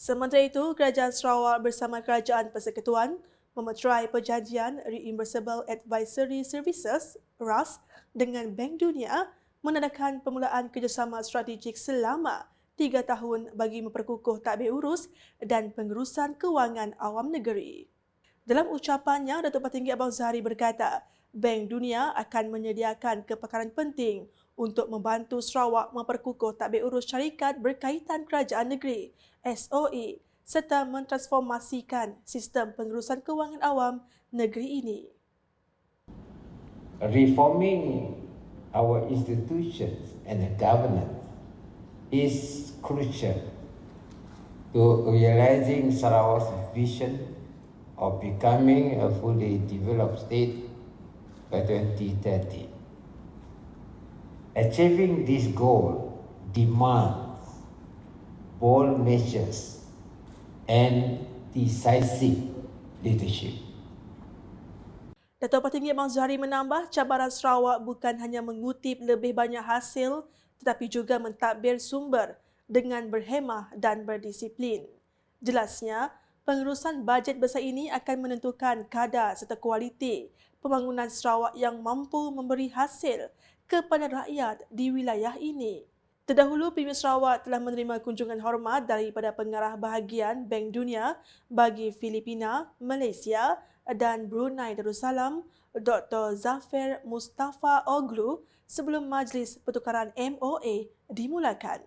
Sementara itu, Kerajaan Sarawak bersama Kerajaan Persekutuan memeterai perjanjian Reimbursable Advisory Services RAS dengan Bank Dunia menandakan permulaan kerjasama strategik selama tiga tahun bagi memperkukuh tadbir urus dan pengurusan kewangan awam negeri. Dalam ucapannya, Datuk Patinggi Abang Zahari berkata, Bank Dunia akan menyediakan kepakaran penting untuk membantu Sarawak memperkukuh tadbir urus syarikat berkaitan kerajaan negeri SOE serta mentransformasikan sistem pengurusan kewangan awam negeri ini. reforming our institutions and the governance is crucial to realizing Sarawak's vision of becoming a fully developed state by 2030. Achieving this goal demands bold measures and decisive leadership. Datuk Patinggi Abang Zahari menambah cabaran Sarawak bukan hanya mengutip lebih banyak hasil tetapi juga mentadbir sumber dengan berhemah dan berdisiplin. Jelasnya, pengurusan bajet besar ini akan menentukan kadar serta kualiti pembangunan Sarawak yang mampu memberi hasil kepada rakyat di wilayah ini. Terdahulu, Premier Sarawak telah menerima kunjungan hormat daripada pengarah bahagian Bank Dunia bagi Filipina, Malaysia dan Brunei Darussalam, Dr. Zafir Mustafa Oglu sebelum majlis pertukaran MOA dimulakan.